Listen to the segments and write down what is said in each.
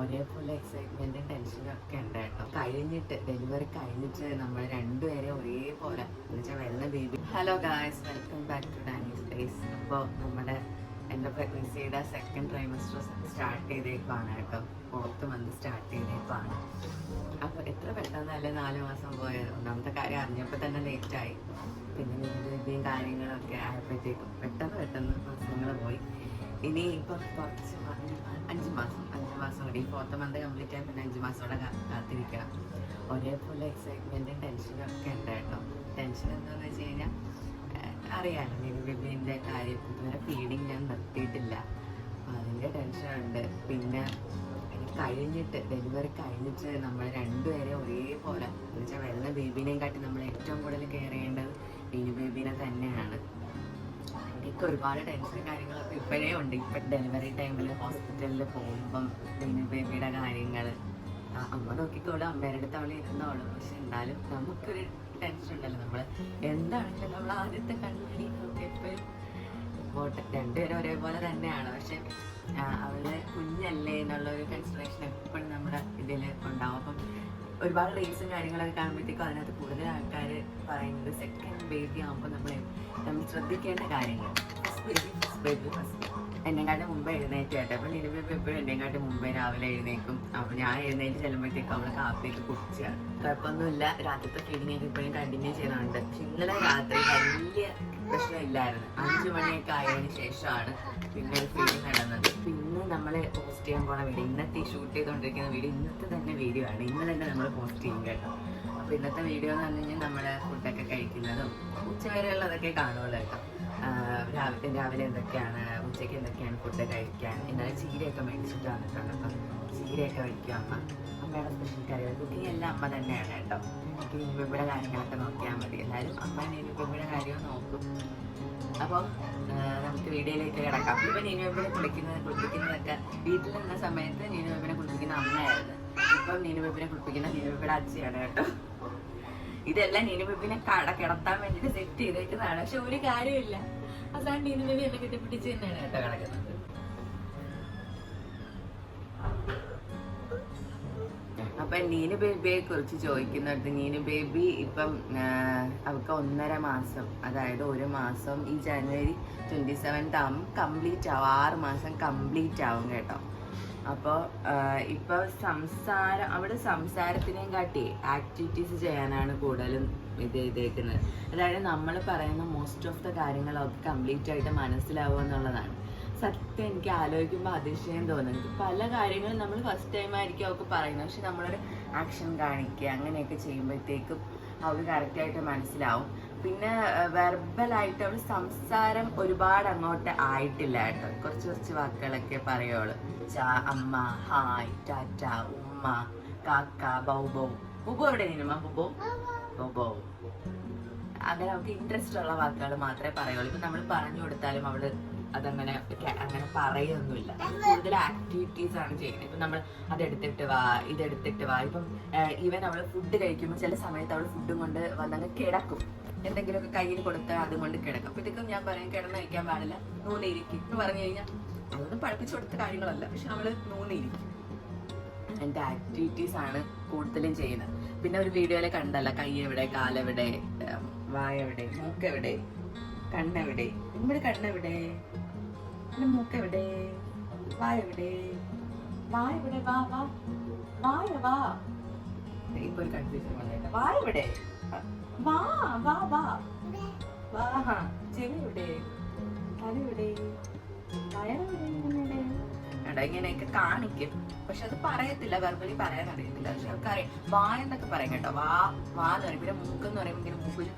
ഒരേപോലെ എക്സൈറ്റ്മെന്റും ടെൻഷനും ഒക്കെ ഉണ്ടായിട്ടോ കഴിഞ്ഞിട്ട് ഡെലിവറി കഴിഞ്ഞിട്ട് നമ്മൾ രണ്ടുപേരെ ഒരേപോലെ എന്നുവെച്ചാൽ വെള്ള baby hello guys welcome back to Dani space അപ്പോൾ നമ്മുടെ എന്റെ പ്രഗ്നൻസിയുടെ സെക്കൻഡ് ട്രൈമസ്റ്റർ സ്റ്റാർട്ട് ചെയ്തേക്കാണ് കേട്ടോ. ഫോർത്ത് മന്ത് സ്റ്റാർട്ട് ചെയ്തേക്കാണ് അപ്പോൾ എത്ര പെട്ടെന്നല്ലേ നാല് മാസം പോയത്? ഒന്നാമത്തെ കാര്യം അറിഞ്ഞപ്പോൾ തന്നെ ലേറ്റായി പിന്നെ ബേബിയും കാര്യങ്ങളൊക്കെ ആയപ്പോഴത്തേക്കും പെട്ടെന്ന് പെട്ടെന്ന് മാസങ്ങൾ പോയി. ഇനി ഇപ്പം കുറച്ച് അഞ്ച് മാസം അഞ്ച് മാസം കൂടി. ഫോർത്ത് മന്ത് കംപ്ലീറ്റ് ആയി പിന്നെ അഞ്ച് മാസം കൂടെ കാത്തിരിക്കണം. ഒരേപോലെ എക്സൈറ്റ്മെന്റും ടെൻഷനും ഒക്കെ ഉണ്ട് കേട്ടോ. ടെൻഷൻ എന്താണെന്ന് വെച്ച് കഴിഞ്ഞാൽ അറിയാലോ നീ ബേബീന്റെ കാര്യം. ഇതുവരെ ഫീഡിങ് ഞാൻ നിർത്തിയിട്ടില്ല. അപ്പം അതിന്റെ ടെൻഷനുണ്ട് പിന്നെ കഴിഞ്ഞിട്ട് ഡെലിവറി കഴിഞ്ഞിട്ട് നമ്മൾ രണ്ടുപേരെ ഒരേപോലെ. എന്ന് വെച്ചാൽ വരുന്ന ബേബീനെയും കാട്ടി നമ്മൾ ഏറ്റവും കൂടുതൽ കെയർ ചെയ്യേണ്ടത് ഇനി ബേബീനെ തന്നെയാണ്. എനിക്ക് ഒരുപാട് ടെൻഷൻ കാര്യങ്ങളൊക്കെ ഇപ്പോഴേ ഉണ്ട്. ഇപ്പം ഡെലിവറി ടൈമിൽ ഹോസ്പിറ്റലിൽ പോകുമ്പം പിന്നെ ബേബിയുടെ കാര്യങ്ങൾ അമ്മ നോക്കിക്കോളും. അമ്മയുടെ അടുത്ത് അവൾ ഇരുന്നോളും. പക്ഷെ എന്നാലും നമുക്കൊരു ടെൻഷൻ ഉണ്ടല്ലോ. നമ്മൾ എന്താണെങ്കിലും നമ്മൾ ആദ്യത്തെ കണ്ടി എപ്പോഴും രണ്ടുപേരും ഒരേപോലെ തന്നെയാണ്. പക്ഷെ അവളുടെ അവൾ കുഞ്ഞല്ലേ എന്നുള്ള ഒരു കൺസിഡറേഷൻ എപ്പോഴും നമ്മുടെ ഇതിൽ ഉണ്ടാവും. അപ്പം ഒരുപാട് റീൽസും കാര്യങ്ങളൊക്കെ കാണുമ്പോഴത്തേക്കും അതിനകത്ത് കൂടുതൽ ആൾക്കാർ പറയുന്നത് സെക്കൻഡ് ബേബി ആകുമ്പോൾ നമ്മൾ നമ്മൾ ശ്രദ്ധിക്കേണ്ട കാര്യങ്ങൾ. ഫസ്റ്റ് എന്നെക്കാട്ടും മുമ്പ് എഴുന്നേറ്റ് കേട്ടോ അപ്പം നിലവിൽ എപ്പോഴും എന്നെക്കാട്ടും മുമ്പേ രാവിലെ എഴുന്നേക്കും അപ്പം ഞാൻ എഴുന്നേറ്റ് ചെല്ലുമ്പോഴത്തേക്കും അവൾ കാപ്പിയൊക്കെ കുടിച്ചാണ് കുഴപ്പമൊന്നുമില്ല. രാത്രിത്തെ ഫീലിംഗ് ഒക്കെ ഇപ്പോഴും കണ്ടിന്യൂ ചെയ്യുന്നുണ്ട്. പക്ഷെ ഇന്നലെ രാത്രി പ്രശ്നമില്ലായിരുന്നു അഞ്ചു മണിയൊക്കെ ആയതിനു ശേഷമാണ് പിന്നെ ഒരു ഫീലിംഗ് നടന്നത് പിന്നെ നമ്മൾ പോസ്റ്റ് ചെയ്യാൻ പോണ വീഡിയോ ഇന്നത്തെ ഷൂട്ട് ചെയ്തുകൊണ്ടിരിക്കുന്ന വീഡിയോ ഇന്നത്തെ തന്നെ വീഡിയോ ആണ്. ഇന്ന് തന്നെ നമ്മൾ പോസ്റ്റ് ചെയ്യും കേട്ടോ. അപ്പോൾ ഇന്നത്തെ വീഡിയോ എന്ന് പറഞ്ഞു കഴിഞ്ഞാൽ നമ്മൾ ഫുഡൊക്കെ കഴിക്കുന്നതും ഉച്ചവരെയുള്ളതൊക്കെ കാണുമല്ലോ കേട്ടോ. രാവിലെ രാവിലെ എന്തൊക്കെയാണ് ഉച്ചയ്ക്ക് എന്തൊക്കെയാണ് ഫുഡ് കഴിക്കാൻ? എന്നാലും ചീരയൊക്കെ മേടിച്ചിട്ട് വന്നിട്ടുണ്ട് അപ്പം ചീരയൊക്കെ വയ്ക്കും അമ്മ. അമ്മയുടെ സ്പെഷ്യൽ കുക്കിംഗ് എല്ലാം അമ്മ തന്നെയാണ് കേട്ടോ. നീനുബിയുടെ കാര്യങ്ങളൊക്കെ നോക്കിയാൽ മതി. എല്ലാവരും അമ്മ നീനുബിയുടെ കാര്യവും നോക്കും. അപ്പോൾ നമുക്ക് വീഡിയോയിലേക്ക് കിടക്കാം. ഇപ്പം നീനുബിനെ കുളിക്കുന്നത് കുളിപ്പിക്കുന്നതൊക്കെ വീട്ടിൽ നിന്ന സമയത്ത് നീനുബിനെ കുളിപ്പിക്കുന്ന അമ്മയായിരുന്നു. ഇപ്പം നീനുബിനെ കുളിപ്പിക്കുന്ന നീനുബിയുടെ അച്ഛയാണ് കേട്ടോ. ഇതെല്ലാം നീനുബിനെ കട കിടത്താൻ വേണ്ടിയിട്ട് സെറ്റ് ചെയ്തേക്കുന്നതാണ്. പക്ഷെ ഒരു കാര്യമില്ല അതാണ് നീനുബി എന്നെ കെട്ടിപ്പിടിച്ച് തന്നെയാണ് കേട്ടോ കിടക്കുന്നത്. അപ്പൊ നീനു ബേബിയെ കുറിച്ച് ചോദിക്കുന്നിടത്ത് നീനു ബേബി ഇപ്പം അവൾക്ക് ഒന്നര മാസം അതായത് ഒരു മാസം ഈ ജനുവരി ട്വന്റി സെവൻത്ത് ആവും കംപ്ലീറ്റ് ആവും ആറ് മാസം കംപ്ലീറ്റ് ആവും കേട്ടോ. അപ്പോൾ ഇപ്പൊ സംസാരം അവിടെ സംസാരത്തിനെയും കാട്ടി ആക്ടിവിറ്റീസ് ചെയ്യാനാണ് കൂടുതലും ഇത് ചെയ്തേക്കുന്നത്. അതായത് നമ്മൾ പറയുന്ന മോസ്റ്റ് ഓഫ് ദ കാര്യങ്ങൾ അവർക്ക് കംപ്ലീറ്റ് ആയിട്ട് മനസ്സിലാവുക എന്നുള്ളതാണ്. സത്യം എനിക്ക് ആലോചിക്കുമ്പോൾ അതിശയം തോന്നുന്നത് പല കാര്യങ്ങളും നമ്മൾ ഫസ്റ്റ് ടൈം ആയിരിക്കും അവർക്ക് പറയുന്നത്. പക്ഷെ നമ്മളൊരു ആക്ഷൻ കാണിക്കുക അങ്ങനെയൊക്കെ ചെയ്യുമ്പോഴത്തേക്കും അവർക്ക് കറക്റ്റായിട്ട് മനസ്സിലാവും. പിന്നെ വെർബലായിട്ട് അവൾ സംസാരം ഒരുപാട് അങ്ങോട്ട് ആയിട്ടില്ല കേട്ടോ. കുറച്ച് കുറച്ച് വാക്കുകളൊക്കെ പറയുള്ളൂ. അമ്മ ഹായ് ടാറ്റ ഉമ്മ കാക്ക ബൗബോ ബുബോ എവിടെ നിന്നുമ്മ ബുബോ ബുബോ അങ്ങനെ അവൾക്ക് ഇൻട്രസ്റ്റ് ഉള്ള വാക്കുകൾ മാത്രമേ പറയുള്ളൂ. ഇപ്പം നമ്മൾ പറഞ്ഞു കൊടുത്താലും അവൾ അതങ്ങനെ അങ്ങനെ പറയൊന്നുമില്ല. കൂടുതൽ ആക്ടിവിറ്റീസ് ആണ് ചെയ്യുന്നത്. ഇപ്പൊ നമ്മൾ അതെടുത്തിട്ട് വാ ഇതെടുത്തിട്ട് വാ. ഇപ്പം ഈവൻ അവൾ ഫുഡ് കഴിക്കുമ്പോൾ ചില സമയത്ത് അവൾ ഫുഡും കൊണ്ട് വന്നങ്ങ് കിടക്കും. എന്തെങ്കിലുമൊക്കെ കയ്യിൽ കൊടുത്താൽ അതും കൊണ്ട് കിടക്കും. അപ്പോഴത്തേക്കും ഞാൻ പറയും കിടന്ന് കഴിക്കാൻ പാടില്ല. നൂന്നിരിക്കും. എന്ന് പറഞ്ഞു കഴിഞ്ഞാൽ അതൊന്നും പഠിപ്പിച്ചു കൊടുത്ത കാര്യങ്ങളല്ല. പക്ഷെ നമ്മൾ നൂന്നിരിക്കും. എന്റെ ആക്ടിവിറ്റീസ് ആണ് കൂടുതലും ചെയ്യുന്നത്. പിന്നെ ഒരു വീഡിയോയിൽ കണ്ടല്ല കൈ എവിടെ കാലെവിടെ വായ എവിടെ മൂക്കെവിടെ കണ്ണെവിടെ. നമ്മുടെ കണ്ണെവിടെ? പിന്നെ മൂക്കെവിടെ? വായ എവിടെ വായ എവിടെ വാ വാ. വായ വാ. ഇപ്പൊ ഒരു കൺഫ്യൂഷൻ വന്നേട്ടാ വായ എവിടെ വാ വാ. വാ വാ ചെവി എവിടെ തല എവിടെ ഇങ്ങനെയൊക്കെ കാണിക്കും. പക്ഷെ അത് പറയത്തില്ല. വെർബലി പറയാൻ അറിയത്തില്ല. പക്ഷെ അവർക്ക് വാ എന്നൊക്കെ പറയും കേട്ടോ. വാ വാ എന്ന് പറയും. പിന്നെ മൂക്കെന്ന് പറയുമ്പോൾ ഇങ്ങനെ മൂക്കിൽ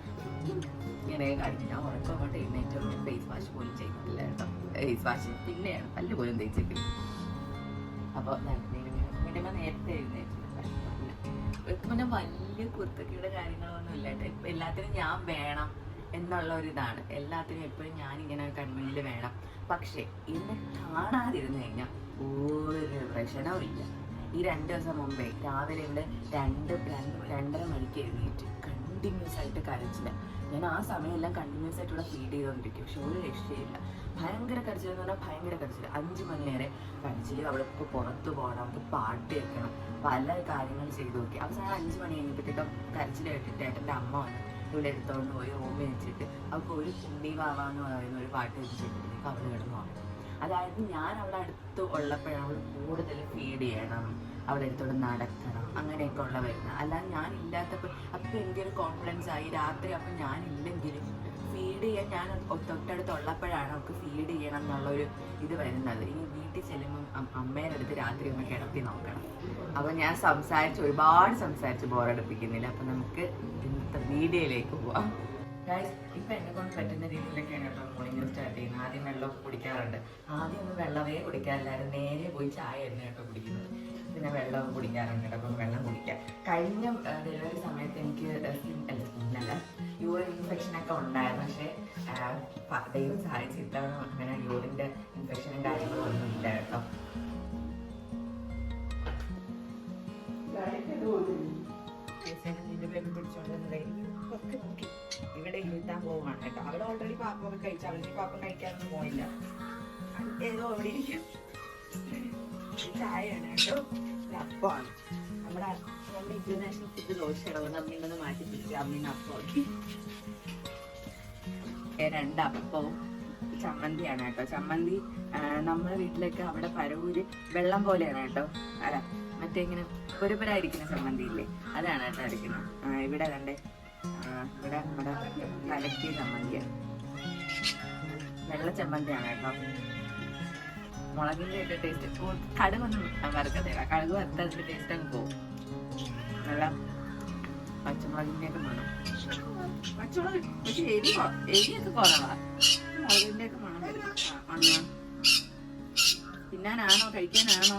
ഇങ്ങനെ കാണിക്കും. ഞാൻ ഉറക്കം കൊണ്ട് എഴുന്നേറ്റ് ഫേസ് വാഷ് പോലും ചെയ്യത്തില്ല കേട്ടോ. ഫേസ് വാഷ് പിന്നെയാണ് പല്ല് പോലും തേച്ചിട്ട് അപ്പോൾ മിനിമം നേരത്തെ എഴുന്നേറ്റ്. പിന്നെ വലിയ കുർത്തക്കയുടെ കാര്യങ്ങളൊന്നും ഇല്ല എല്ലാത്തിനും ഞാൻ വേണം എന്നുള്ള ഒരു ഇതാണ് എല്ലാത്തിനും എപ്പോഴും ഇങ്ങനെ കൺമുന്നിൽ വേണം. പക്ഷേ ഇന്ന് കാണാതിരുന്നു കഴിഞ്ഞാൽ ഒരു പ്രശ്നവും ഇല്ല. ഈ രണ്ട് ദിവസം മുമ്പേ രാവിലെ ഇവിടെ രണ്ട് രണ്ടര മണിക്ക് എഴുന്നേറ്റ് കണ്ട് കണ്ടിന്യൂസ് ആയിട്ട് കരച്ചില്ല ഞാൻ ആ സമയമെല്ലാം കണ്ടിന്യൂസ് ആയിട്ടുള്ള ഫീഡ് ചെയ്തുകൊണ്ടിരിക്കും പക്ഷെ ഒരു രക്ഷയില്ല. ഭയങ്കര കരച്ചിൽ എന്ന് പറഞ്ഞാൽ ഭയങ്കര കരച്ചിൽ അഞ്ച് മണി വരെ കരച്ചിൽ അവൾക്ക് പുറത്ത് പോകണം. അവൾക്ക് പാട്ട് കേൾക്കണം. പല കാര്യങ്ങൾ ചെയ്തു നോക്കി. അവസാനം അഞ്ച് മണി കഴിഞ്ഞപ്പോഴത്തേക്കും കരച്ചിൽ കേട്ടിട്ട് ഏട്ടന്റെ അമ്മ വന്നു. ഇവിടെ എടുത്തോണ്ട് പോയി റൂമിൽ വെച്ചിട്ട്. അവൾക്ക് ഒരു കുണ്ടി വാവ എന്ന് പറയുന്ന ഒരു പാട്ട് വെച്ചിട്ടുണ്ടെങ്കിൽ അവൾ കിടന്നു പോകും അതായത് ഞാൻ അവിടെ അടുത്ത് ഉള്ളപ്പോഴാണ് അവൾ കൂടുതൽ ഫീഡ് ചെയ്യണം. അവിടെ അടുത്തോടെ അങ്ങനെയൊക്കെ ഉള്ള വരുന്നത്. അല്ലാതെ ഞാൻ ഇല്ലാത്തപ്പോൾ അപ്പം എനിക്കൊരു കോൺഫിഡൻസ് ആയി രാത്രി അപ്പം ഞാൻ ഇല്ലെങ്കിലും ഫീഡ് ചെയ്യാൻ ഞാൻ തൊട്ടടുത്ത് ഉള്ളപ്പോഴാണ് അവൾക്ക് ഫീഡ് ചെയ്യണം എന്നുള്ളൊരു ഇത് വരുന്നത്. ഈ വീട്ടിൽ ചെല്ലുമ്പം അമ്മേന്റെ അടുത്ത് രാത്രി ഒന്ന് കിടത്തി നോക്കണം. അപ്പം ഞാൻ സംസാരിച്ച് ഒരുപാട് സംസാരിച്ച് ബോറടിപ്പിക്കുന്നില്ല അപ്പം നമുക്ക് ഇന്നത്തെ വീഡിയോയിലേക്ക് പോവാം. ഗൈസ് ഇപ്പൊ എന്നെ കൊണ്ട് പറ്റുന്ന രീതിയിലൊക്കെയാണ് കേട്ടോ മോർണിംഗ് സ്റ്റാർട്ട് ചെയ്യുന്നത്. ആദ്യം വെള്ളമൊക്കെ കുടിക്കാറുണ്ട്. ആദ്യം ഒന്നും വെള്ളമേ കുടിക്കാറില്ലായിരുന്നു നേരെ പോയി ചായ ആയിരുന്നു കേട്ടോ കുടിക്കുന്നത്. പിന്നെ വെള്ളം കുടിക്കാറുണ്ട്. കേട്ടോ അപ്പം വെള്ളം കുടിക്കാം. കഴിഞ്ഞ ഡെലിവറി സമയത്ത് എനിക്ക് സ്കിന്നല്ല യൂറിൻ ഇൻഫെക്ഷൻ ഒക്കെ ഉണ്ടായിരുന്നു. പക്ഷേ ദൈവം സഹായിച്ചിട്ടാണ് അങ്ങനെ യൂറിന്റെ ഇൻഫെക്ഷനും കാര്യങ്ങളും ഒന്നും ഇല്ല കേട്ടോ. പിടിച്ചോണ്ടിരുന്നത് ഇവിടെ ഇരുത്താൻ പോവാണ് കേട്ടോ. അവിടെ ഓൾറെഡി പാപ്പൊക്കെ കഴിച്ചു. അവൾക്ക് പാപ്പം കഴിക്കാനൊന്നും പോയില്ല. ഏതോ അവിടെ ഇരിക്കും. ചായയാണ് കേട്ടോ. അപ്പമാണ്. നമ്മുടെ നമ്മുടെ ഇന്റർനാഷണൽ ഫുഡ് ദോശയാണ്. അതുകൊണ്ട് അമ്മീനൊന്ന് മാറ്റി പിടിച്ച് അമ്മീന്ന് അപ്പമാക്കി. രണ്ടപ്പവും ചമ്മന്തിയാണ് കേട്ടോ. ചമ്മന്തി നമ്മുടെ വീട്ടിലൊക്കെ അവിടെ പരവൂര് വെള്ളം പോലെയാണ് കേട്ടോ. അല്ല മറ്റേ ഇങ്ങനെ പൊരുപരായിരിക്കുന്ന ചമ്മന്തി ഇല്ലേ? അതാണ് കേട്ടോ അടിക്കുന്നത് ആ, ഇവിടെ കണ്ടേ. ഇവിടെ നമ്മുടെ കലക്കിയ ചമ്മന്തിയാണ് വെള്ള ചമ്മന്തിയാണ് കേട്ടോ. മുളകിന്റെ ഒക്കെ ടേസ്റ്റ് കടുകൊന്നും വറുക്കത്തില്ല കടുക് വറുത്തതിന്റെ ടേസ്റ്റ് അങ്ങ് പോകും നല്ല പച്ചമുളകിന്റെ ഒക്കെ മണം. പച്ചമുളക് പക്ഷെ എരി എരിയൊക്കെ കുറവാ. മുളകിന്റെ ഒക്കെ മണം. തിന്നാനാണോ? കഴിക്കാനാണോ?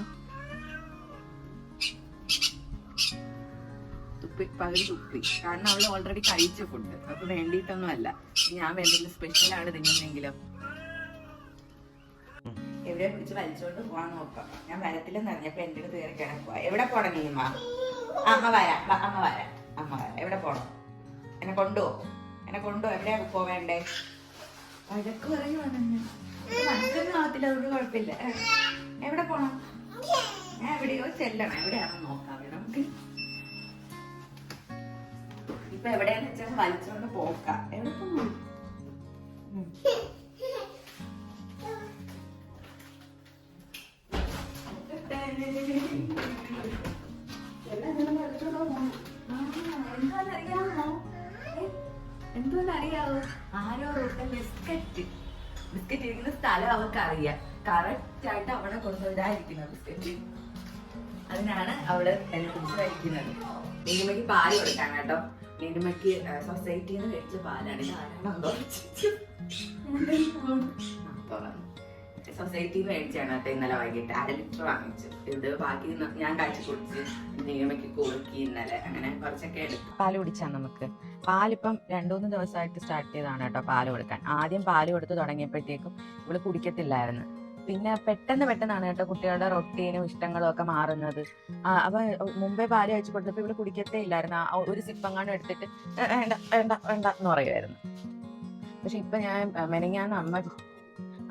തുപ്പി പകുതി ഉപ്പി. കാരണം അവൾ ഓൾറെഡി കഴിച്ച ഫുഡ് അപ്പൊ വേണ്ടിയിട്ടൊന്നും അല്ല ഞാൻ എന്തെങ്കിലും സ്പെഷ്യൽ ആണ് തിന്നുന്നെങ്കിലും. എവിടെ പിടിച്ച് വലിച്ചോണ്ട് പോവാൻ നോക്കാം. ഞാൻ വരത്തില്ലെന്ന് അറിഞ്ഞപ്പോ എന്റെ അടുത്ത് കയറി കിടക്കുക എവിടെ പോണം നീ അമ്മ വരാം. അമ്മ വരാ. അമ്മ വരാ. എവിടെ പോണം? എന്നെ കൊണ്ടുപോകും എന്നെ കൊണ്ടുപോ എവിടെയാ പോവേണ്ടേ? വഴക്ക് പറയുവാണ് മനസ്സൊന്നും ആവത്തില്ല അതുകൊണ്ട് കുഴപ്പമില്ല. എവിടെ പോണം? ഞാൻ എവിടെയോ ചെല്ലണം. എവിടെയാണെന്ന് നോക്കാം. നമുക്ക് ഇപ്പൊ എവിടെയാന്ന് വെച്ചാൽ വലിച്ചോണ്ട് പോക്കാം. എന്തോന്നറിയാവോ ആരോ ബിസ്ക്കറ്റ്. ബിസ്ക്കറ്റ് ഇരിക്കുന്ന സ്ഥലം അവൾക്ക് അറിയാം കറക്റ്റ് ആയിട്ട് അവിടെ കൊണ്ടുവരാതിരിക്കുന്ന ബിസ്ക്കറ്റ്. അതിനാണ് അവൾ എന്നെ കുറിച്ച് കഴിക്കുന്നത് നീലിമയ്ക്ക് പാൽ കൊടുക്കാൻ കേട്ടോ. നീലിമയ്ക്ക് സൊസൈറ്റിയിൽ നിന്ന് കഴിച്ച പാലാണ് സൊസൈറ്റിയിൽ മേടിച്ചാണ് കേട്ടോ ഇന്നലെ വൈകിട്ട്. അര ലിറ്റർ വാങ്ങിച്ചു. ഇത് ബാക്കി ഞാൻ കഴിച്ചു കുടിച്ച് നീലിമയ്ക്ക് കുറുക്കി ഇന്നലെ അങ്ങനെ കുറച്ചൊക്കെ എടുത്തു. പാൽ കുടിച്ചാൽ നമുക്ക്. പാലിപ്പം രണ്ടുമൂന്ന് ദിവസമായിട്ട് സ്റ്റാർട്ട് ചെയ്തതാണ് കേട്ടോ പാൽ കൊടുക്കാൻ. ആദ്യം പാൽ കൊടുത്ത് തുടങ്ങിയപ്പോഴത്തേക്കും ഇവൾ കുടിക്കത്തില്ലായിരുന്നു. പിന്നെ പെട്ടെന്ന് പെട്ടെന്നാണ് കേട്ടോ കുട്ടികളുടെ റൊട്ടീനും ഇഷ്ടങ്ങളും ഒക്കെ മാറുന്നത്. അപ്പൊ മുമ്പേ പാൽ കഴിച്ചു കൊടുത്തപ്പോ ഇവൾ കുടിക്കത്തേ ഇല്ലായിരുന്നു. ഒരു സിപ്പങ്ങാനും എടുത്തിട്ട് വേണ്ട വേണ്ട വേണ്ട എന്ന് പറയുമായിരുന്നു. പക്ഷെ ഇപ്പൊ ഞാൻ മെനങ്ങാന്ന് അമ്മ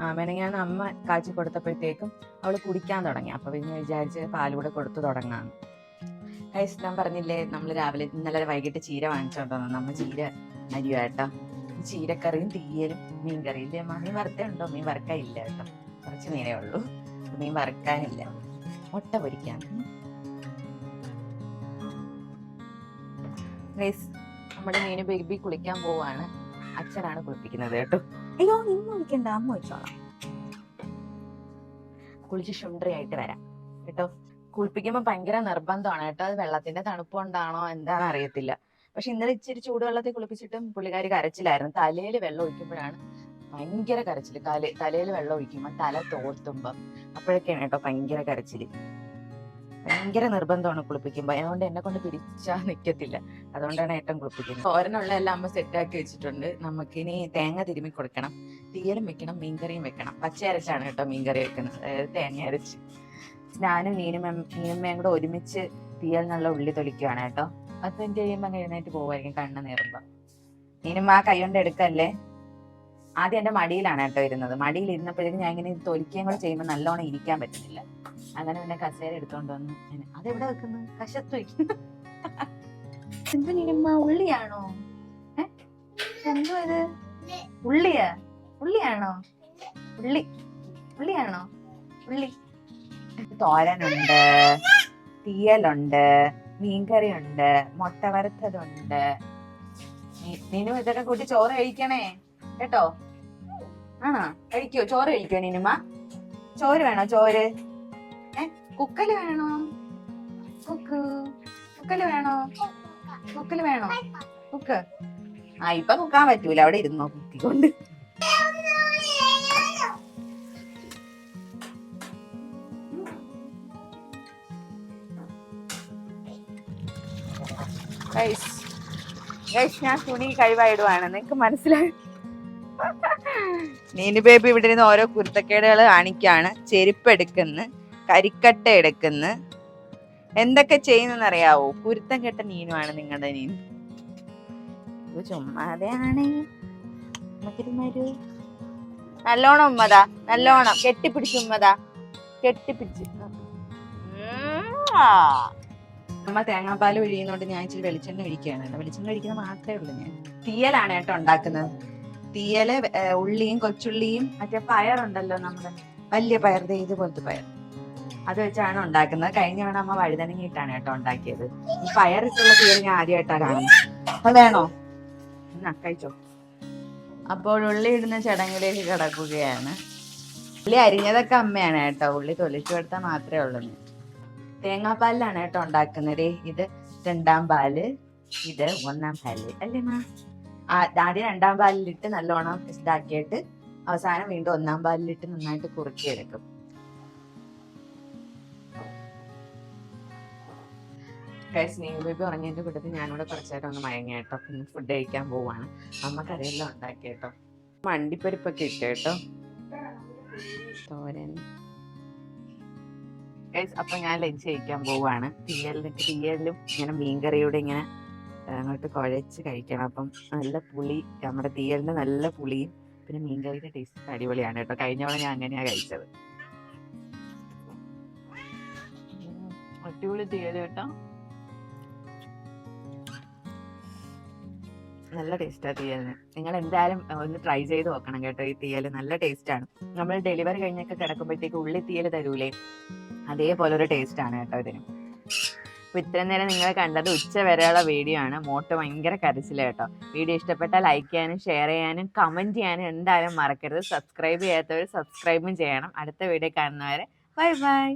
ആ മെനങ്ങാന്ന് അമ്മ കാച്ചി കൊടുത്തപ്പോഴത്തേക്കും അവൾ കുടിക്കാൻ തുടങ്ങി. അപ്പൊ പിന്നെ വിചാരിച്ച് പാൽ കൂടെ കൊടുത്തു തുടങ്ങാന്ന്. ഗൈസ് ഞാൻ പറഞ്ഞില്ലേ നമ്മൾ രാവിലെ ഇന്നലെ വൈകിട്ട് ചീര വാങ്ങിച്ചോണ്ടോ? നമ്മ ചീര അരിയോ കേട്ടോ ചീരക്കറിയും തീയലും മീൻ വറുത്തേ അമ്മ മീൻ ഇല്ല കേട്ടോ. കുറച്ച് നേരേ ഉള്ളൂ. മീൻ വറുക്കാനില്ല. മുട്ട പൊരിക്കാൻ നമ്മുടെ മീന് ബേബി കുളിക്കാൻ പോവാണ്. അച്ഛനാണ് കുളിപ്പിക്കുന്നത് കേട്ടോ. അയ്യോ ഇന്ന് കുളിക്കണ്ട. അമ്മ വെച്ചോളാം കുളിച്ച് ശുണ്ട്രിയായിട്ട് വരാം. കേട്ടോ? കുളിപ്പിക്കുമ്പോൾ ഭയങ്കര നിർബന്ധമാണ് കേട്ടോ. അത് വെള്ളത്തിന്റെ തണുപ്പ് കൊണ്ടാണോ എന്താണെന്ന് അറിയത്തില്ല. പക്ഷെ ഇന്നലെ ഇച്ചിരി ചൂടുവെള്ളത്തിൽ കുളിപ്പിച്ചിട്ടും പുള്ളിക്കാരി കരച്ചിലായിരുന്നു. തലയിൽ വെള്ളം ഒഴിക്കുമ്പോഴാണ് ഭയങ്കര കരച്ചിൽ തല തലയിൽ വെള്ളം ഒഴിക്കുമ്പോൾ തല തോർത്തുമ്പം. അപ്പോഴൊക്കെയാണ് കേട്ടോ ഭയങ്കര കരച്ചിൽ. ഭയങ്കര നിർബന്ധമാണ് കുളിപ്പിക്കുമ്പോൾ അതുകൊണ്ട് എന്നെ കൊണ്ട് പിരിച്ചാ നിൽക്കത്തില്ല അതുകൊണ്ടാണ് ഏട്ടൻ കുളിപ്പിക്കുന്നത്. ഓരനുള്ള എല്ലാം അമ്മ സെറ്റാക്കി വെച്ചിട്ടുണ്ട്. നമുക്കിനി തേങ്ങ തിരുമ്മി കൊടുക്കണം. തീയലും വെക്കണം മീൻകറിയും വെക്കണം. പച്ച അരച്ചാണ് കേട്ടോ മീൻകറി വെക്കുന്നത്. അതായത് തേങ്ങ അരച്ച്. ഞാനും മീനും നീനമ്മയും കൂടെ ഒരുമിച്ച് തീയലിനുള്ള ഉള്ളി തൊലിക്കുകയാണ് കേട്ടോ. അത് മിനിറ്റ് ചെയ്യുമ്പോ എഴുന്നേറ്റ് പോവായിരിക്കും കണ്ണ് ഇനിയും ആ കൈ കൊണ്ട് എടുക്കല്ലേ? ആദ്യം എന്റെ മടിയിലാണ് കേട്ടോ ഇരുന്നത്. മടിയിൽ ഇരുന്നപ്പോഴേക്കും ഞാൻ ഇങ്ങനെ തൊലിക്കുകയും കൂടെ ചെയ്യുമ്പോൾ നല്ലോണം ഇരിക്കാൻ പറ്റുന്നില്ല. അങ്ങനെ പിന്നെ കസേര എടുത്തോണ്ട് വന്നു. അതെവിടെ വെക്കുന്നു? കശത്ത് വെക്കുന്നു. എന്തോ നിരുമ്മ ഉള്ളിയാണോ? എന്തോ ഇത്? ഉള്ളിയാ? ഉള്ളിയാണോ? ഉള്ളി. ഉള്ളിയാണോ? ഉള്ളി. തോരനുണ്ട് തീയലുണ്ട് മീൻകറി ഉണ്ട് മുട്ട വറുത്തതുണ്ട്. നീ- നീനു ഇതൊക്കെ കൂട്ടി ചോറ് കഴിക്കണേ. കേട്ടോ? ആണോ? കഴിക്കോ? ചോറ് കഴിക്കോ നിനിമ? ചോറ് വേണോ ചോറ്? ഏ? കുക്കൽ വേണോ? കുക്ക്. കുക്കൽ വേണോ? കുക്കൽ വേണോ? കുക്ക്. ആ ഇപ്പൊ കുക്കാൻ പറ്റൂല. അവിടെ ഇരുന്നോ ഗൈസ് ഞാൻ തുണി കഴിവായിടുവാണ്. നിങ്ങക്ക് മനസ്സിലായി നീനു ബേബി ഇവിടെ നിന്ന് ഓരോ കുരുത്തക്കേടുകൾ കാണിക്കുകയാണ് ചെരുപ്പ് എടുക്കുന്നു കരിക്കട്ട എടുക്കുന്നു. എന്തൊക്കെ ചെയ്യുന്നറിയാവോ കുരുത്തം കെട്ട നീനുമാണ് നിങ്ങളുടെ നീനു ഇത് ചുമ്മാതെയാണ്. നല്ലോണം ഉമ്മതാ നല്ലോണം. കെട്ടിപ്പിടിച്ച് ഉമ്മതാ. കെട്ടിപ്പിടിച്ച്. അമ്മ തേങ്ങാപ്പാൽ ഒഴിയുന്നോണ്ട് ഞാൻ ഇച്ചിരി വെളിച്ചെണ്ണ ഒഴിക്കുകയാണ്. വെളിച്ചെണ്ണ ഒഴിക്കുന്നത് മാത്രമേ ഉള്ളൂ ഞാൻ. തീയലാണ് കേട്ടോ ഉണ്ടാക്കുന്നത്. തീയൽ ഉള്ളിയും കൊച്ചുള്ളിയും മറ്റേ പയറുണ്ടല്ലോ നമ്മുടെ വലിയ പയർ ദേ ഇതുപോലത്തെ പയർ. അത് വെച്ചാണ് ഉണ്ടാക്കുന്നത്. കഴിഞ്ഞ തവണ അമ്മ വഴുതനങ്ങിയിട്ടാണ് കേട്ടോ ഉണ്ടാക്കിയത്. ഈ പയറിട്ടുള്ള തീയൽ ഞാൻ ആദ്യമായിട്ടാ കാണുന്നത്. അത് വേണോ? എന്നാ കഴിച്ചോ. അപ്പോൾ ഉള്ളി ഇടുന്ന ചടങ്ങിലേക്ക് കിടക്കുകയാണ്. ഉള്ളി അരിഞ്ഞതൊക്കെ അമ്മയാണ് കേട്ടോ. ഉള്ളി തൊലിച്ചു കൊടുത്താൽ മാത്രമേ ഉള്ളൂ. തേങ്ങാപ്പാലിലാണ് കേട്ടോ ഉണ്ടാക്കുന്നത്. ഇത് രണ്ടാം പാൽ ഇത് ഒന്നാം പാൽ. അല്ലേ മാ? ആദ്യം രണ്ടാം പാലിലിട്ട് നല്ലോണം ഇതാക്കിയിട്ട് അവസാനം വീണ്ടും ഒന്നാം പാലിലിട്ട് നന്നായിട്ട് കുറുക്കി എടുക്കും ബേബി ഉറങ്ങിയതിന്റെ കൂട്ടത്തിൽ ഞാനിവിടെ കുറച്ചേരം ഒന്ന് മയങ്ങി കേട്ടോ പിന്നെ ഫുഡ് കഴിക്കാൻ പോവാണ്. അമ്മ കറിയെല്ലാം ഉണ്ടാക്കി കേട്ടോ മണ്ടിപ്പരിപ്പൊക്കെ ഇട്ട് കേട്ടോ തോരൻ. അപ്പൊ ഞാൻ ലഞ്ച് കഴിക്കാൻ പോവാണ്. തീയലിന് തീയലിലും ഇങ്ങനെ മീൻകറിയുടെ ഇങ്ങനെ അങ്ങോട്ട് കുഴച്ച് കഴിക്കണം. അപ്പം നല്ല പുളി നമ്മുടെ തീയലിന് നല്ല പുളിയും പിന്നെ മീൻകറിയുടെ ടേസ്റ്റ് അടിപൊളിയാണ് കേട്ടോ. കഴിഞ്ഞ തവണ ഞാൻ അങ്ങനെയാ കഴിച്ചത്. അടിപൊളി തീയൽ കേട്ടോ. നല്ല ടേസ്റ്റാ തീയലിന്. നിങ്ങൾ എന്തായാലും ഒന്ന് ട്രൈ ചെയ്ത് നോക്കണം കേട്ടോ ഈ തീയൽ. നല്ല ടേസ്റ്റാണ് നമ്മൾ ഡെലിവറി കഴിഞ്ഞൊക്കെ കിടക്കുമ്പോഴത്തേക്ക് ഉള്ളി തീയൽ തരൂലേ? അതേപോലെ ഒരു ടേസ്റ്റ് ആണ് കേട്ടോ ഇതിന്. അപ്പൊ ഇത്രയും നേരം നിങ്ങൾ കണ്ടത് ഉച്ച വരെയുള്ള വീഡിയോ ആണ്. മോട്ട് ഭയങ്കര കരച്ചില്ല കേട്ടോ. വീഡിയോ ഇഷ്ടപ്പെട്ടാൽ ലൈക്ക് ചെയ്യാനും ഷെയർ ചെയ്യാനും കമന്റ് ചെയ്യാനും എന്തായാലും മറക്കരുത്. സബ്സ്ക്രൈബ് ചെയ്യാത്തവർ സബ്സ്ക്രൈബും ചെയ്യണം. അടുത്ത വീഡിയോ കാണുന്നവരെ ബൈ ബൈ